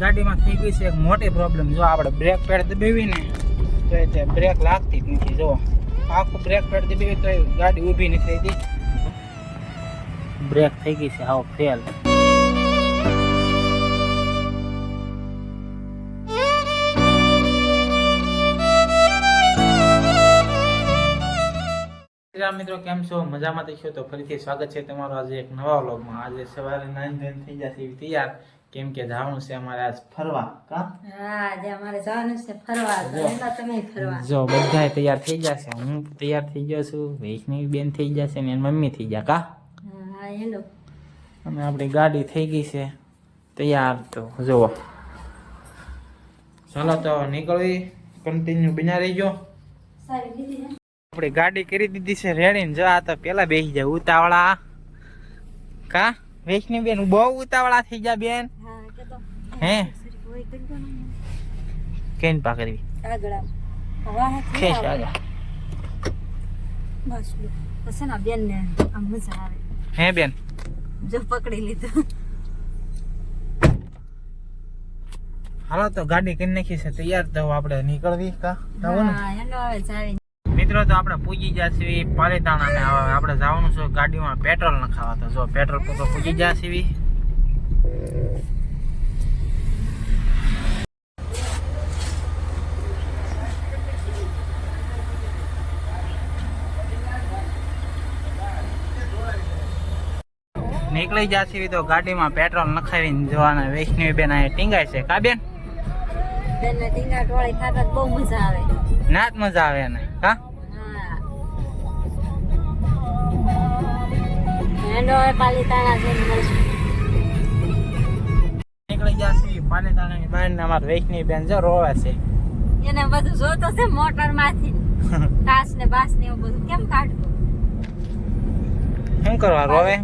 ગાડીમાં થઈ ગઈ છે એક મોટી પ્રોબ્લેમ જો આપણે બ્રેક પેડ દબાવી ને તો એ તે બ્રેક લાગતી જ નથી. જો આખું બ્રેક પેડ દબાવી તો ગાડી ઊભી નથી થઈ બ્રેક થઈ ગઈ છે. આવો ફેલ મિત્રો, કેમ છો? મજામાં છો? તો ફરીથી સ્વાગત છે તમારું આજે એક નવા વ્લોગમાં. આજે સવારે નાઈન ધોઈને થઈ જશે એવી તૈયાર. કેમ કે જવાનું છે અમારે આજ ફરવા કા? હા આજે અમારે જવાનું છે ફરવા તો. એમાં તમે ફરવા. જો બધા તૈયાર થઈ જશે હું તૈયાર થઈ ગયો છું વૈષ્ણવી બેન થઈ જશે ને એની મમ્મી થઈ ગયા કા? હા હેલો. અને આપણી ગાડી થઈ ગઈ છે તૈયાર તો જુઓ. ચાલો તો નીકળવી કન્ટિન્યુ બિના રહીજો. આપણી ગાડી કરી દીધી છે રેડી ને જો આ તો પેલા બેસી જાય ઉતાવળા. કા? વૈષ્ણવી બેન બહુ ઉતાવળા થઈ ગયા બેન. હા કેન પાકરવી આગળ આમ. વાહ આગળ. બસ લો. ના બેન ને આમ મજા આવે. હે બેન? જો પકડી લીધું. હાલો તો ગાડી કરી નાખી છે. તૈયાર તો આપણે નીકળવી કા? હા એનો હવે જાવી. મિત્રો તો આપણે પૂજી જશે પાલીતાણા ને આપણે જવાનું છે ગાડીમાં પેટ્રોલ નખાવા તો જો પેટ્રોલ પંપ પૂજી જશે નીકળી જશે તો ગાડીમાં પેટ્રોલ નખાવીને જોવાના વૈષ્ણવી બેન અહીંયા ટીંગાય છે. કા બેન? બેન ટીંગા ટોળી ખાતા બહુ મજા આવે. ના જ મજા આવે એને. હા એનો હવે પાલીતાણા જઈને મળશું નીકળી જશે પાલીતાણાની બહાર ને અમારા વૈષ્ણવી બેન જો રોવે છે. એને બધું જોતો છે મોટરમાંથી ને બાસ ને એવું બધું. કેમ કાઢવું શું કરવા રોવે?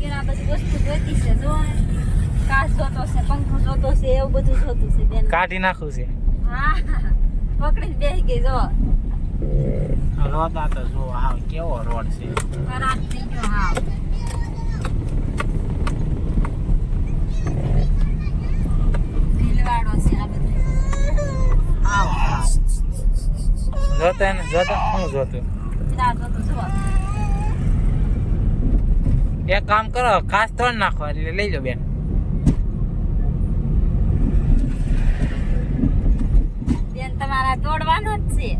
એના બધી વસ્તુ જોઈતી છે જો ને. કાચ જોતો છે પંખો જોતો છે એવું બધું જોતું છે બેન. કાઢી નાખું છે. હા પકડી બેસી ગઈ જો. રોતા તો જો હાવ કેવો રોડ છે. ખરાબ થઈ ગયો હા ભીલવાડો છે આ બધું. જોતા ને જોતા? શું જોતું? એક કામ કરો ખાસ તોડ નાખો એટલે લઈ લો બેન. બેન તમારા તોડવાનો જ છે.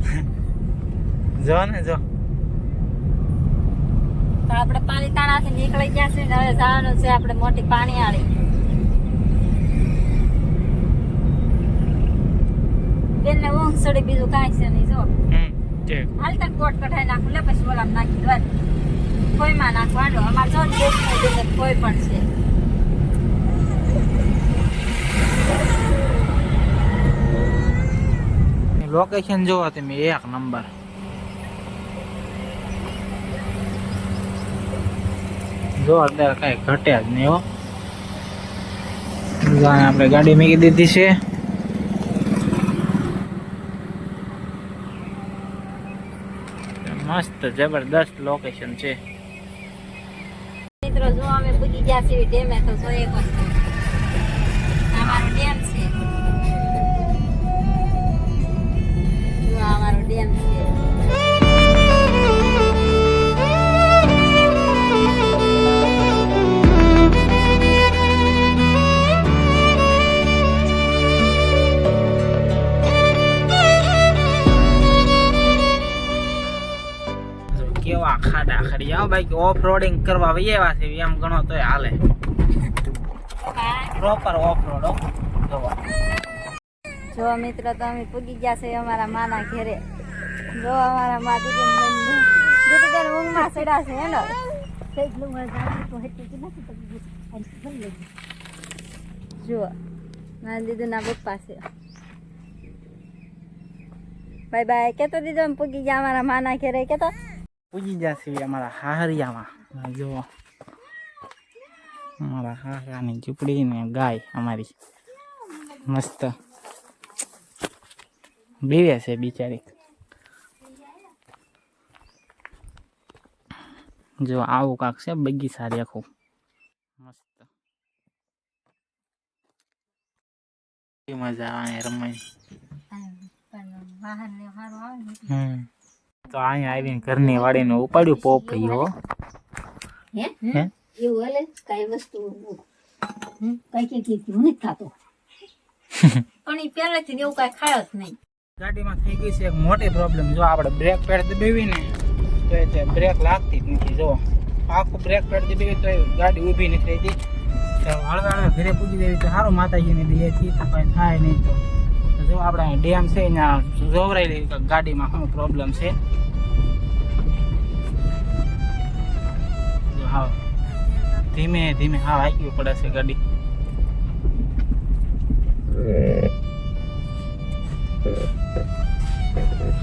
જો ને જો. તો આપણે પાલીતાણાથી નીકળી ગયા છે ને હવે જવાનું છે આપણે મોટી પાણીયાળી ને ઊંઘ સડી બીજું કાંઈ છે નહીં જો. હમ હાલ તક કોટ કઢાઈ નાખું લે પછી ઓલામાં નાખી દો ખોઈમાં નાખવાનો અમારે જો દેશ ને પણ છે. લોકેશન જોવા તમે એક નંબર. જો અત્યારે કઈ ઘટે જ નહીં હો. આપણે ગાડી મૂકી દીધી છે. મસ્ત જબરદસ્ત લોકેશન છે. મિત્રો જો અમે પૂજી ગયા છીએ ડેમે તો જોઈએ એક ભાઈ ઓફ રોડિંગ કરવા એવા છે, એમ ગણો તો હાલે. પ્રોપર ઓફ રોડ જો મિત્રો, તો અમે પૂગી ગયા છે અમારા માના ઘેરે. જો અમારા મા દીદી દીદી બેન ઊંઘમાં ચડ્યા છે, હેલો. કેટલું મજા તો હેઠી નથી જુઓ, મારા દીદીના પપ્પા છે. બાય બાય, કેતો દીધો પૂગી ગયા અમારા માના ઘેરે, કેતો? પૂજી જશે અમારા હાહરિયામાં. જો અમારા હાહરાની ઝૂંપડી ને ગાય અમારી. મસ્ત. બીવે છે બિચારી. જો આવું કાંક છે બગીચા રેખું. મસ્ત. મજા આવે રમવાની. ને હમ. તો અહીંયા આવીને ઘરની વાડીને ઉપાડ્યું પોપડી હો હે. હે? એવું હાલે? કઈ વસ્તુ કઈ કઈ કીધું નથી ખાતો પણ એ પહેલેથી એવું કઈ ખાયો જ નહીં. ગાડીમાં થઈ ગઈ છે એક મોટી પ્રોબ્લેમ જો આપણે બ્રેક પેડ દબાવી તો એ તે બ્રેક લાગતી જ નથી જો. આખું બ્રેક પેડ દબાવી તો ગાડી ઊભી નથી થઈ તો હળવે હળવે ઘરે પૂજી દેવી તો સારું માતાજીને દઈએથી તો કંઈ થાય નહીં તો. જો આપણે ડેમ છે ત્યાં જોવરાઈ ગાડીમાં શું પ્રોબ્લેમ છે? હા, ધીમે ધીમે હા આવી પડે છે ગાડી.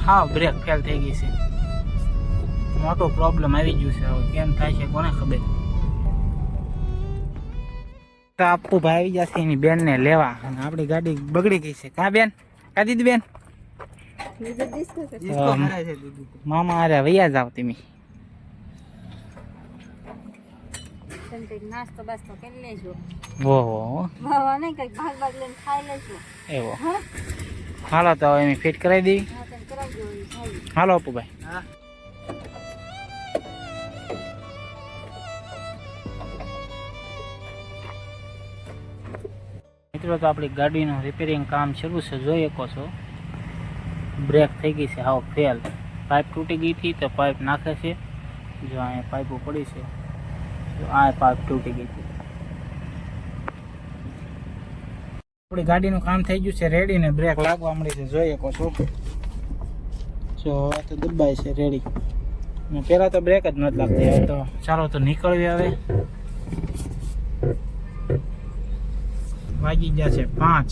હા બ્રેક ફેલ થઈ ગઈ છે. મોટો પ્રોબ્લેમ આવી ગયું છે, હવે કેમ થાય છે કોને ખબર? તો ભાઈ આવી જશે એની બેન ને લેવા. અને આપણી ગાડી બગડી ગઈ છે. કા બેન? કા દીદી બેન? મામા અરે વૈયા જાવ તમે. તમે નાસ્તો બાસ્તો કરી લેજો. ઓહો. બાવા નહીં કંઈક ભાગ ભાગ લઈને ખાઈ લેજો. એવો. હાલો તો હવે એમ ફિટ કરાવી દેવી હા હાલો અપુ ભાઈ મિત્રો, તો આપણી ગાડીનું રિપેરિંગ કામ શરૂ છે. જોઈ શકો છો. બ્રેક થઈ ગઈ છે. હાવ ફેલ પાઇપ તૂટી ગઈ હતી, તો પાઇપ નાખે છે. જો અહીંયા પાઇપો પડી છે. તો આ પાઇપ તૂટી ગઈ હતી. આપણી ગાડીનું કામ થઈ ગયું છે. રેડી ને બ્રેક લાગવા મળી છે. જોઈ શકો છો. જો, આ તો દબાય છે. રેડી પહેલાં તો બ્રેક જ નથી લાગતી. હવે તો ચાલો તો નીકળવી હવે. વાગી ગયા છે પાંચ.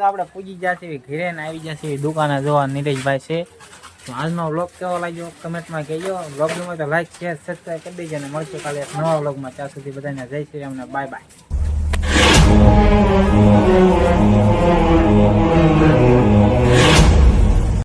આપણે પૂજી ગયા છે ઘરે ને આવી ગયા છે દુકાને જોવા. નીરજભાઈ છે. તો આજનો વ્લોગ કેવો લાગ્યો? કમેન્ટમાં કહેજો. વ્લોગ ગમે તો લાઈક, શેર સબસ્ક્રાઈબ કરી દેજો અને મળશે કાલે નવા વ્લોગમાં. ત્યાં સુધી બધાને જય શ્રી રામ બાય બાય.